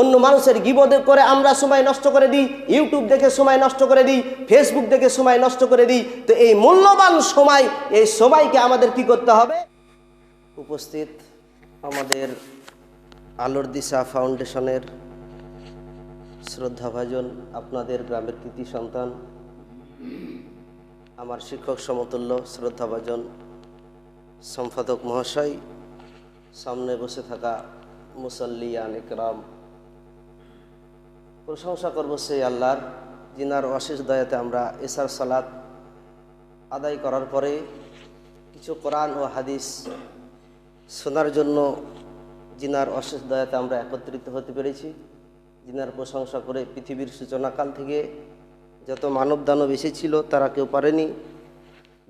অন্য মানুষের গিবদ করে আমরা সময় নষ্ট করে দিই ইউটিউব দেখে সময় নষ্ট করে দিই ফেসবুক দেখে সময় নষ্ট করে দিই, তো এই মূল্যবান সময়, এই সময়কে আমাদের কি করতে হবে? উপস্থিত আমাদের আলোর দিশা ফাউন্ডেশনের শ্রদ্ধাভাজন, আপনাদের গ্রামের কৃতি সন্তান, আমার শিক্ষক সমতুল্য শ্রদ্ধাভাজন, সম্পাদক মহাশয়, সামনে বসে থাকা মুসল্লিয়ান একরাম প্রশংসা করব সেই আল্লাহর জিনার অশেষ দয়াতে আমরা এসার সালাত আদায় করার পরে কিছু কোরআন ও হাদিস শোনার জন্য জিনার অশেষ দয়াতে আমরা একত্রিত হতে পেরেছি জিনার প্রশংসা করে পৃথিবীর সূচনাকাল থেকে যত মানব দানব এসেছিল তারা কেউ পারেনি,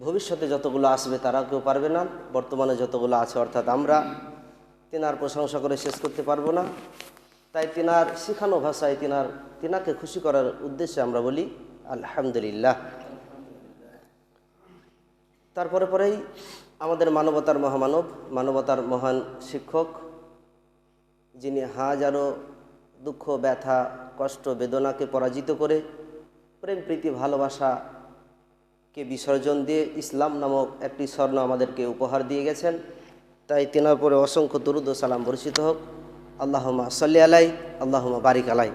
ভবিষ্যতে যতগুলো আসবে তারা কেউ পারবে না, বর্তমানে যতগুলো আছে অর্থাৎ আমরা, তিনার প্রশংসা করে শেষ করতে পারব না। তাই তিনার শিখানো ভাষায় তিনার, তিনাকে খুশি করার উদ্দেশ্যে আমরা বলি আলহামদুলিল্লাহ। তারপরে পরেই আমাদের মানবতার মহামানব, মানবতার মহান শিক্ষক, যিনি হাজারো দুঃখ, ব্যথা, কষ্ট, বেদনাকে পরাজিত করে প্রেম, প্রীতি, ভালোবাসাকে বিসর্জন দিয়ে ইসলাম নামক একটি স্বর্ণ আমাদেরকে উপহার দিয়ে গেছেন। তাই তেনার পরে অসংখ্য দরুদ সালাম বর্ষিত হোক। আল্লাহমা সাল্লি আলাই আল্লাহমা বারিক আলাই।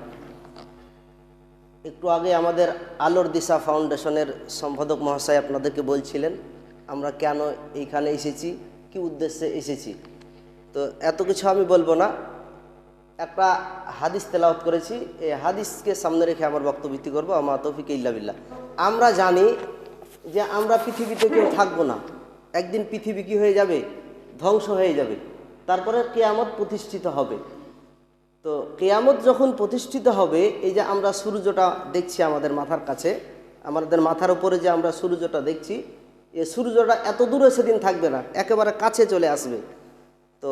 একটু আগে আমাদের আলোর দিশা ফাউন্ডেশনের সম্পাদক মহাশয় আপনাদেরকে বলছিলেন, আমরা কেন এইখানে এসেছি, কি উদ্দেশ্যে এসেছি? তো এত কিছু আমি বলব না। একটা হাদিস তেলাওয়াত করেছি, এই হাদিসকে সামনে রেখে আমার বক্তব্য করব আমার তৌফিক ইল্লা বিল্লাহ। আমরা জানি যে আমরা পৃথিবীতে কেউ থাকব না। একদিন পৃথিবী কি হয়ে যাবে? ধ্বংস হয়ে যাবে। তারপরে কেয়ামত প্রতিষ্ঠিত হবে। তো কেয়ামত যখন প্রতিষ্ঠিত হবে, এই যে আমরা সূর্যটা দেখছি আমাদের মাথার কাছে, আমাদের মাথার উপরে যে আমরা সূর্যটা দেখছি, এ সূর্যটা এত দূরে সেদিন থাকবে না, একেবারে কাছে চলে আসবে। তো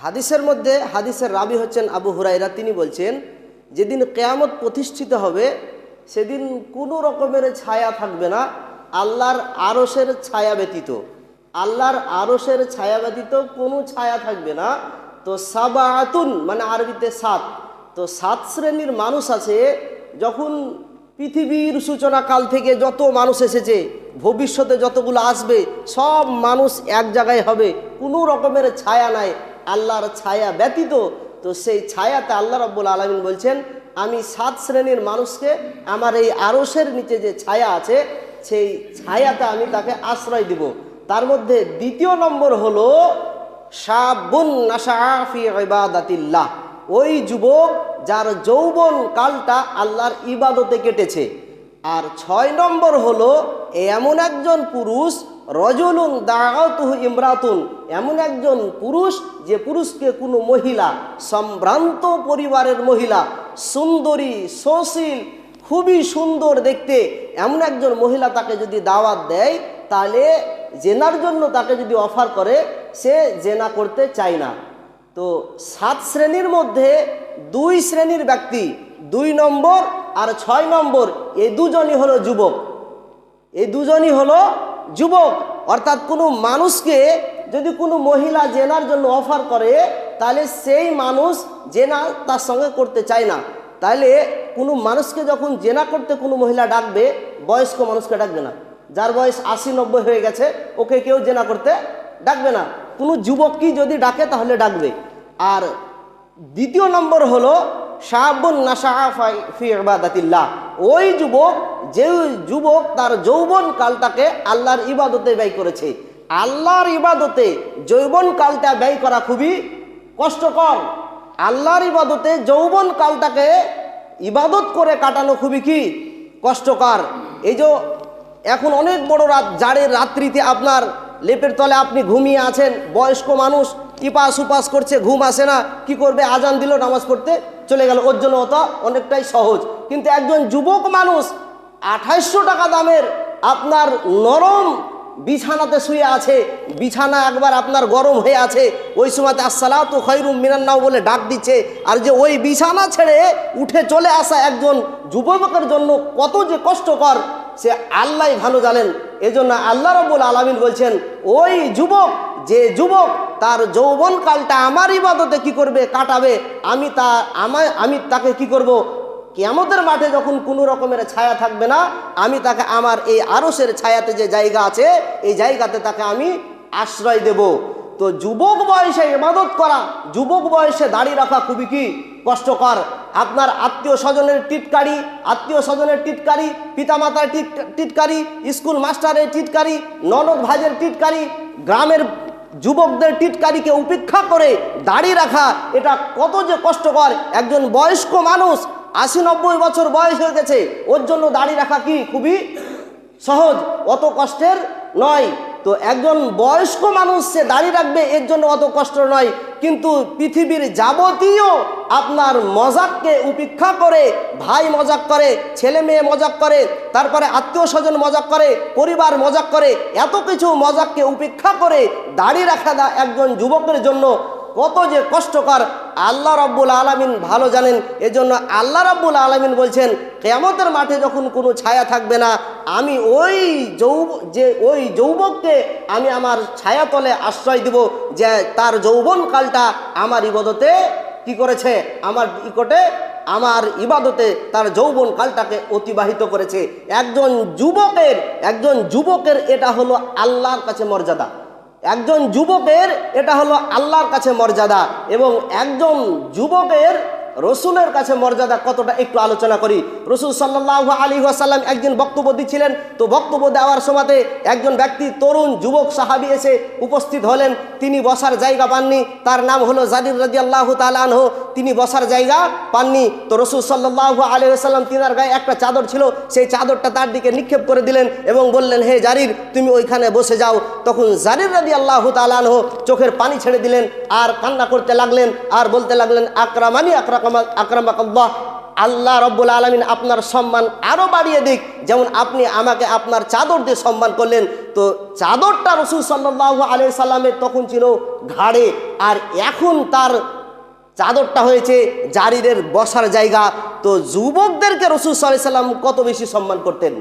হাদিসের মধ্যে, হাদিসের রাবি হচ্ছেন আবু হুরাইরা তিনি বলছেন, যেদিন কেয়ামত প্রতিষ্ঠিত হবে, সেদিন কোনো রকমের ছায়া থাকবে না, আল্লাহর আরসের ছায়া ব্যতীত। আল্লাহর আরসের ছায়া ব্যতীত কোনো ছায়া থাকবে না তো সাবাতুন মানে আরবিতে সাত। তো সাত শ্রেণির মানুষ আছে, যখন পৃথিবীর সূচনা কাল থেকে যত মানুষ এসেছে, ভবিষ্যতে যতগুলো আসবে, সব মানুষ এক জায়গায় হবে, কোনো রকমের ছায়া নাই, আল্লাহর ছায়া ব্যতীত। তো সেই ছায়াতে আল্লাহ রব্বুল আলমিন বলছেন, আমি সাত শ্রেণির মানুষকে আমার এই আরসের নিচে যে ছায়া আছে, সেই ছায়াতে আমি তাকে আশ্রয় দিব। তার মধ্যে দ্বিতীয় নম্বর হলো ইবাদাতিল্লাহ। ওই যুবক যার যৌবন কালটা আল্লাহর ইবাদতে কেটেছে। আর ছয় নম্বর হলো এমন একজন পুরুষ, রজলুন দাগাতুহু ইমরাতুন, এমন একজন পুরুষ যে পুরুষকে কোনো মহিলা, সম্ভ্রান্ত পরিবারের মহিলা, সুন্দরী সুশীল খুবই সুন্দর দেখতে, এমন একজন মহিলা তাকে যদি দাওয়াত দেয়, তাহলে জেনার জন্য তাকে যদি অফার করে সে জেনা করতে চায় না। তো সাত শ্রেণির মধ্যে দুই শ্রেণির ব্যক্তি, দুই নম্বর আর ছয় নম্বর এই দুজনই হলো যুবক। এই দুজনই হলো যুবক। অর্থাৎ কোনো মানুষকে যদি কোনো মহিলা জেনার জন্য অফার করে, তাহলে সেই মানুষ জেনা তার সঙ্গে করতে চায় না। তাহলে কোনো মানুষকে যখন জেনা করতে কোনো মহিলা ডাকবে, বয়স্ক মানুষকে ডাকবে না। যার বয়স আশি নব্বই হয়ে গেছে, ওকে কেউ জেনা করতে ডাকবে না। কোনো যুবককে যদি ডাকে তাহলে ডাকবে। আর দ্বিতীয় নম্বর হলো, শাহাবুন নাশাফি ফি ইবাদাতিল্লাহ। ওই যুবক, যে যুবক তার যৌবন কালটাকে আল্লাহর ইবাদতে ব্যয় করেছে। আল্লাহর ইবাদতে যৌবন কালটা ব্যয় করা খুবই কষ্টকর। আল্লাহর ইবাদতে যৌবন কালটাকে ইবাদত করে কাটানো খুবই কি? কষ্টকর। এই যে এখন অনেক বড় রাত জাড়ের রাত্রিতে আপনার লেপের তলে আপনি ঘুমিয়ে আছেন, বয়স্ক মানুষ, ইপাস উপাস করছে, ঘুম আসে না, কি করবে? আজান দিল, নামাজ পড়তে চলে গেল। ওর জন্য ওটা অনেকটাই সহজ। কিন্তু একজন যুবক মানুষ, আঠাইশশো টাকা দামের আপনার নরম বিছানাতে শুয়ে আছে, বিছানা একবার আপনার গরম হয়ে আছে, ওই সময়তে আসসালাতু খৈরুম মিনান্নাও বলে ডাক দিচ্ছে, আর যে ওই বিছানা ছেড়ে উঠে চলে আসা একজন যুবকের জন্য কত যে কষ্টকর, সে আল্লাহ ভালো জানেন। এজন্য আল্লাহ রব্বুল আলমিন বলছেন, ওই যুবক, যে যুবক তার যৌবন কালটা আমার ইবাদতে কি করবে, কাটাবে, আমি তা, আমায়, আমি তাকে কি করব? কেয়ামতের মাঠে যখন কোনো রকমের ছায়া থাকবে না, আমি তাকে আমার এই আরসের ছায়াতে যে জায়গা আছে, এই জায়গাতে তাকে আমি আশ্রয় দেব। তো যুবক বয়সে ইবাদত করা, যুবক বয়সে দাড়ি রাখা খুবই কি কষ্টকর। আপনার আত্মীয় স্বজনের টিটকারি, আত্মীয় স্বজনের টিটকারি, পিতামাতার টিট- টিটকারি, স্কুল মাস্টারের টিটকারি, ননদ ভাইয়ের টিটকারি, গ্রামের যুবকদের টিটকারিকে উপেক্ষা করে দাড়ি রাখা, এটা কত যে কষ্টকর। একজন বয়স্ক মানুষ আশি নব্বই বছর বয়স হয়ে গেছে, ওর জন্য দাড়ি রাখা কি খুবই সহজ, অত কষ্টের নয়। তো একজন বয়স্ক মানুষ সে দাঁড়িয়ে রাখবে, এর জন্য অত কষ্ট নয়। কিন্তু পৃথিবীর যাবতীয় আপনার মজাককে উপেক্ষা করে, ভাই মজাক করে, ছেলে মেয়ে মজাক করে, তারপরে আত্মীয় স্বজন মজাক করে, পরিবার মজাক করে, এত কিছু মজাককে উপেক্ষা করে দাঁড়িয়ে রাখা একজন যুবকের জন্য কত যে কষ্টকর আল্লাহ রব্বুল আলমিন ভালো জানেন, এজন্য আল্লাহ রব্বুল আলমিন বলছেন, কেয়ামতের মাঠে যখন কোনো ছায়া থাকবে না, আমি ওই যৌ যে ওই যৌবককে আমি আমার ছায়াতলে আশ্রয় দিব যে তার যৌবন কালটা আমার ইবাদতে কি করেছে, আমার ইকটে আমার ইবাদতে তার যৌবন কালটাকে অতিবাহিত করেছে। একজন যুবকের একজন যুবকের এটা হলো আল্লাহর কাছে মর্যাদা। একজন যুবকের এটা হলো আল্লাহর কাছে মর্যাদা এবং একজন যুবকের রসুলের কাছে মর্যাদা কতটা একটু আলোচনা করি। রসুল সাল্লাহ আলী আসাল্লাম একদিন বক্তব্য দিচ্ছিলেন। তো বক্তব্য দেওয়ার সময়তে একজন ব্যক্তি, তরুণ যুবক সাহাবি এসে উপস্থিত হলেন। তিনি বসার জায়গা পাননি। তার নাম হলো জাদির রাজি আল্লাহ তালানহ তিনি বসার জায়গা পাননি। তো রসুল সাল্লাহ আলী আসাল্লাম তিনার গায়ে একটা চাদর ছিল। সেই চাদরটা তার দিকে নিক্ষেপ করে দিলেন এবং বললেন, হে জারির, তুমি ওইখানে বসে যাও। তখন জারির রাজি আল্লাহ তালানহ চোখের পানি ছেড়ে দিলেন আর কান্না করতে লাগলেন আর বলতে লাগলেন, আকরামানি আকরামা আকরামাকাল্লাহ, আল্লাহ রব্বুল আলমিন আপনার সম্মান আরও বাড়িয়ে দিক। যেমন আপনি আমাকে আপনার চাদর দিয়ে সম্মান করলেন, তো চাদরটা রসুল সাল্লাহ আলি সাল্লামের তখন ছিল ঘাড়ে, আর এখন তার চাদরটা হয়েছে জারিরের বসার জায়গা। তো যুবকদেরকে রসুল সাল্লাহ সাল্লাম কত বেশি সম্মান করতেন।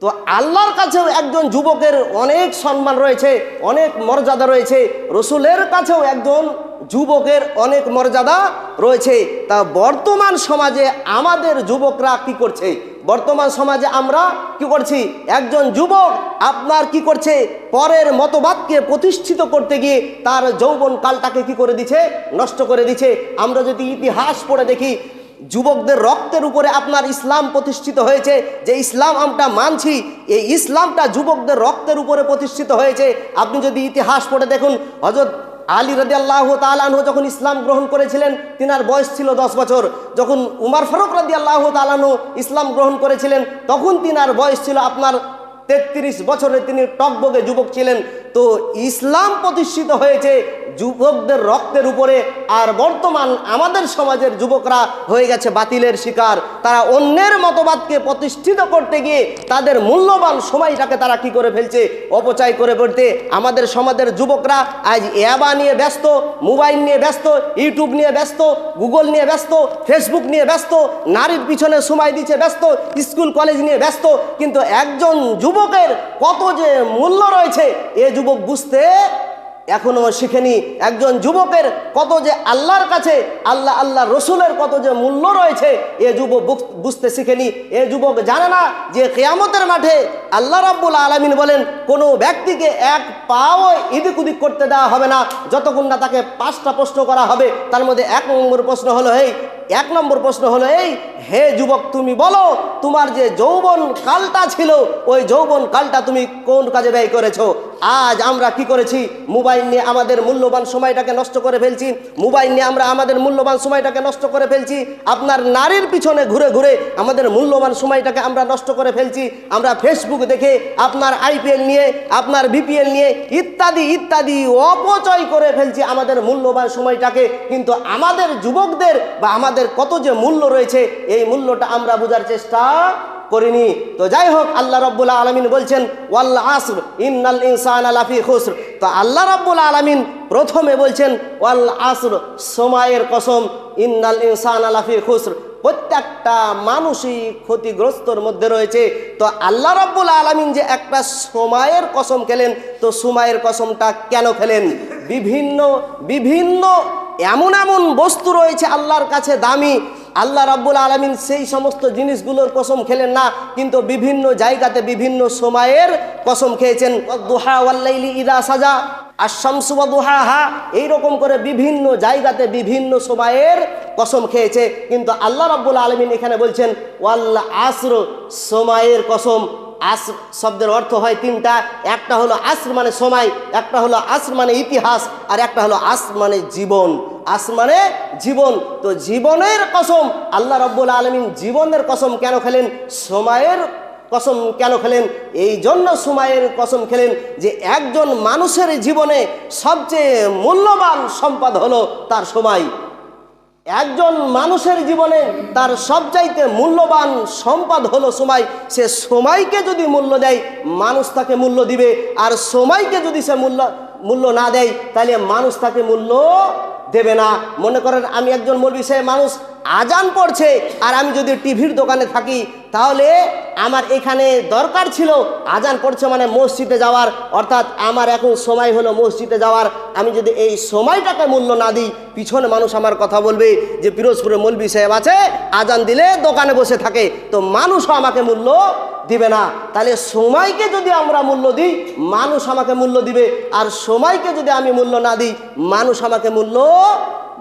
তো আল্লাহর কাছেও একজন যুবকের অনেক সম্মান রয়েছে, অনেক মর্যাদা রয়েছে, রসুলের কাছেও একজন যুবকের অনেক মর্যাদা রয়েছে। তা বর্তমান সমাজে আমাদের যুবকরা কি করছে? বর্তমান সমাজে আমরা কি করছি? একজন যুবক আপনার কি করছে? পরের মতবাদকে প্রতিষ্ঠিত করতে গিয়ে তার যৌবন কালটাকে কি করে দিছে নষ্ট করে দিছে আমরা যদি ইতিহাস পড়ে দেখি, যুবকদের রক্তের উপরে আপনার ইসলাম প্রতিষ্ঠিত হয়েছে, যে ইসলাম আমরা মানছি, এই ইসলামটা যুবকদের রক্তের উপরে প্রতিষ্ঠিত হয়েছে। আপনি যদি ইতিহাস পড়ে দেখুন হজরত আলী রাজি আল্লাহ তালানহ যখন ইসলাম গ্রহণ করেছিলেন, তিনার বয়স ছিল দশ বছর। যখন উমার ফারুক রাজি আল্লাহ তালানহ ইসলাম গ্রহণ করেছিলেন, তখন তিনার বয়স ছিল আপনার তেত্রিশ বছরে তিনি টকবগে যুবক ছিলেন। তো ইসলাম প্রতিষ্ঠিত হয়েছে যুবকদের রক্তের উপরে, আর বর্তমান আমাদের সমাজের যুবকরা হয়ে গেছে বাতিলের শিকার। তারা অন্যের মতবাদকে প্রতিষ্ঠিত করতে গিয়ে তাদের মূল্যবান সময়টাকে তারা কি করে ফেলছে, অপচয় করে ফেলতে আমাদের সমাজের যুবকরা আজ অ্যাবা নিয়ে ব্যস্ত, মোবাইল নিয়ে ব্যস্ত, ইউটিউব নিয়ে ব্যস্ত, গুগল নিয়ে ব্যস্ত, ফেসবুক নিয়ে ব্যস্ত, নারীর পিছনে সময় দিচ্ছে ব্যস্ত, স্কুল, কলেজ নিয়ে ব্যস্ত। কিন্তু একজন যুবকের কত যে মূল্য রয়েছে, এ যুবক বুঝতে এখনও শিখেনি একজন যুবকের কত যে আল্লাহর কাছে, আল্লাহ আল্লাহ রসুলের কত যে মূল্য রয়েছে, এ যুবক বুঝ- বুঝতে শিখেনি। এ যুবক জানে না যে কেয়ামতের মাঠে আল্লাহ রাব্বুল আলমিন বলেন, কোনো ব্যক্তিকে এক পাও ইদিক উদিক করতে দেওয়া হবে না। যতক্ষণ না তাকে পাঁচটা প্রশ্ন করা হবে, তার মধ্যে এক নম্বর প্রশ্ন হলো এই এক নম্বর প্রশ্ন হলো এই, হে যুবক তুমি বলো, তোমার যে যৌবন কালটা ছিল, ওই যৌবন কালটা তুমি কোন কাজে ব্যয় করেছ? আজ আমরা কি করেছি? মোবাইল নিয়ে আমাদের মূল্যবান সময়টাকে নষ্ট করে ফেলছি। মোবাইল নিয়ে আমরা আমাদের মূল্যবান সময়টাকে নষ্ট করে ফেলছি। আপনার নারীর পিছনে ঘুরে ঘুরে আমাদের মূল্যবান সময়টাকে আমরা নষ্ট করে ফেলছি। আমরা ফেসবুক দেখে আপনার আইপিএল নিয়ে, আপনার বিপিএল নিয়ে ইত্যাদি ইত্যাদি অপচয় করে ফেলছি আমাদের মূল্যবান সময়টাকে। কিন্তু আমাদের যুবকদের বা আমাদের কত যে মূল্য রয়েছে, এই মূল্যটা আমরা বোঝার চেষ্টা করিনি। তো যাই হোক, আল্লাহ রব্বুল্লাহ আলমিন বলছেন ওয়াল্লা আসর, ইন্নাল ইনসান আলাফি খুসর। তো আল্লাহ রব্বুল আলমিন প্রথমে বলছেন, ওয়াল আসর, সময়ের কসম, ইন্নাল ইনসান আলাফি খুসর। প্রত্যেকটা মানুষই ক্ষতিগ্রস্তর মধ্যে রয়েছে। তো আল্লাহ রব্বুল আলমিন যে একটা সময়ের কসম খেলেন, তো সময়ের কসমটা কেন খেলেন? বিভিন্ন বিভিন্ন এমন এমন বস্তু রয়েছে আল্লাহর কাছে দামি। আল্লাহ রাব্বুল আলমিন সেই সমস্ত জিনিসগুলোর কসম খেলেন না, কিন্তু বিভিন্ন জায়গাতে বিভিন্ন সময়ের কসম খেয়েছেন। দোহা ওয়াল্লাইলি ইদা সাজা আর শামসুবা দোহা হা এইরকম করে বিভিন্ন জায়গাতে বিভিন্ন সময়ের কসম খেয়েছে। কিন্তু আল্লাহ রাব্বুল আলমিন এখানে বলছেন ওয়াল্লা আসর সময়ের কসম। আসর শব্দের অর্থ হয় তিনটা। একটা হলো আসর মানে সময়, একটা হলো আসর মানে ইতিহাস, আর একটা হলো আসর মানে জীবন। আসর মানে জীবন। তো জীবনের কসম, আল্লাহ রব্বুল আলমিন জীবনের কসম কেন খেলেন? সময়ের কসম কেন খেলেন? এই জন্য সময়ের কসম খেলেন যে একজন মানুষের জীবনে সবচেয়ে মূল্যবান সম্পদ হলো তার সময়। একজন মানুষের জীবনে তার সবচাইতে মূল্যবান সম্পদ হলো সময়। সে সময়কে যদি মূল্য দেয়, মানুষ তাকে মূল্য দিবে। আর সময়কে যদি সে মূল্য মূল্য না দেয়, তাহলে মানুষ তাকে মূল্য দেবে না। মনে করেন আমি একজন মৌলবি সাহেব মানুষ, আজান পড়ছে আর আমি যদি টিভির দোকানে থাকি, তাহলে আমার এখানে দরকার ছিল আজান পড়ছে মানে মসজিদে যাওয়ার। অর্থাৎ আমার এখন সময় হলো মসজিদে যাওয়ার। আমি যদি এই সময়টাকে মূল্য না দিই, পিছনে মানুষ আমার কথা বলবে যে, পিরোজপুরে মৌলবি সাহেব আছে, আজান দিলে দোকানে বসে থাকে। তো মানুষও আমাকে মূল্য দিবে না। তাহলে সময়কে যদি আমরা মূল্য দিই, মানুষ আমাকে মূল্য দিবে। আর সময়কে যদি আমি মূল্য না দিই, মানুষ আমাকে মূল্য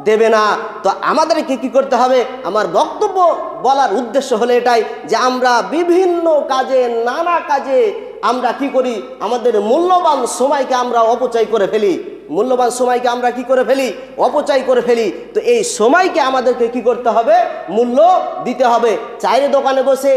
দেবে না। তো আমাদেরকে কি করতে হবে? আমার বক্তব্য বলার উদ্দেশ্য হলো এটাই যে আমরা বিভিন্ন কাজে, নানা কাজে আমরা কি করি? আমাদের মূল্যবান সময়কে আমরা অপচয় করে ফেলি। মূল্যবান সময়কে আমরা কি করে ফেলি? অপচয় করে ফেলি। তো এই সময়কে আমাদেরকে কি করতে হবে? মূল্য দিতে হবে। চায়ের দোকানে বসে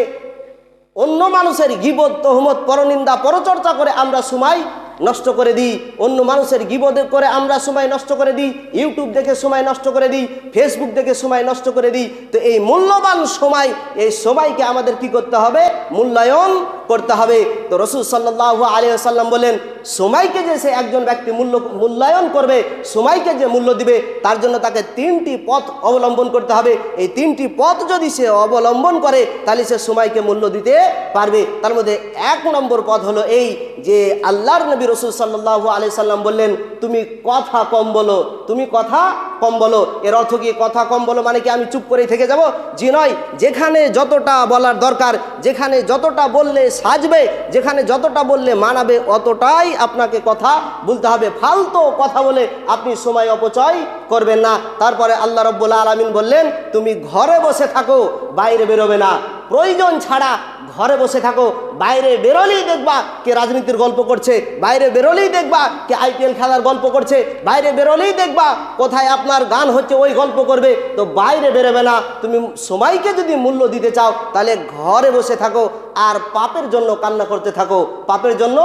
অন্য মানুষের গিবত, তহমত, পরনিন্দা, পরচর্চা করে আমরা সময় নষ্ট করে দিই, অন্য মানুষের গিবদ করে আমরা সময় নষ্ট করে দিই, ইউটিউব দেখে সময় নষ্ট করে দিই ফেসবুক দেখে সময় নষ্ট করে দিই, তো এই মূল্যবান সময়, এই সময়কে আমাদের কি করতে হবে? মূল্যায়ন করতে হবে। তো রসুল সাল্লাহ আলী সাল্লাম বলেন সময়কে যে সে একজন ব্যক্তি মূল্য, মূল্যায়ন করবে সময়কে যে মূল্য দিবে, তার জন্য তাকে তিনটি পথ অবলম্বন করতে হবে। এই তিনটি পথ যদি সে অবলম্বন করে, তাহলে সে সময়কে মূল্য দিতে পারবে। তার মধ্যে এক নম্বর পথ হলো এই যে আল্লাহর নবী রসুল সাল্লাহ আলি সাল্লাম বললেন, তুমি কথা কম বলো, তুমি কথা কম বলো, এর অর্থ কি কথা কম বলো মানে কি আমি চুপ করেই থেকে যাব? জি নয়, যেখানে যতটা বলার দরকার, যেখানে যতটা বললে সাজবে, যেখানে যতটা বললে মানাবে, অতটাই আপনাকে কথা বলতে হবে। ফালতু কথা বলে আপনি সময় অপচয় করবেন না। তারপরে আল্লাহ রব্বুল্লা আলমিন বললেন, তুমি ঘরে বসে থাকো, বাইরে বেরোবে না। প্রয়োজন ছাড়া ঘরে বসে থাকো, বাইরে বেরোলেই দেখবা কে রাজনীতির গল্প করছে, বাইরে বেরোলেই দেখবা কে আইপিএল খেলার গল্প করছে, বাইরে বেরোলেই দেখবা কোথায় আপনার গান হচ্ছে ওই গল্প করবে। তো বাইরে বেরোবে না। তুমি সময়কে যদি মূল্য দিতে চাও, তাহলে ঘরে বসে থাকো আর পাপের জন্য কান্না করতে থাকো। পাপের জন্য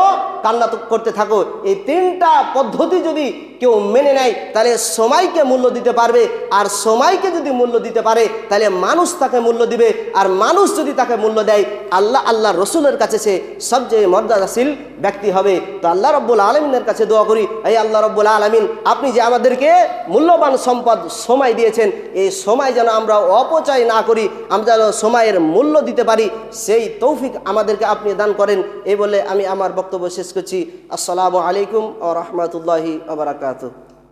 কান্না করতে থাকো। এই তিনটা পদ্ধতি যদি কেউ মেনে নেয়, তাহলে সময়কে মূল্য দিতে পারবে। আর সময়কে যদি মূল্য দিতে পারে, তাহলে মানুষ তাকে মূল্য দিবে। আর মানুষ যদি তাকে মূল্য দেয় আল্লাহ আল্লাহ রসুলের কাছে সে সবচেয়ে মর্যাদাশীল ব্যক্তি হবে। তো আল্লাহ রব্বুল আলমিনের কাছে দোয়া করি এই আল্লাহ রব্বুল আলমিন, আপনি যে আমাদেরকে মূল্যবান সম্পদ সময় দিয়েছেন, এই সময় যেন আমরা অপচয় না করি, আমরা যেন সময়ের মূল্য দিতে পারি, সেই তৌফিক আমাদেরকে আপনি দান করেন। এই বলে আমি আমার বক্তব্য শেষ করছি। আসসালামু আলাইকুম ও রহমতুল্লাহি আবরাকাত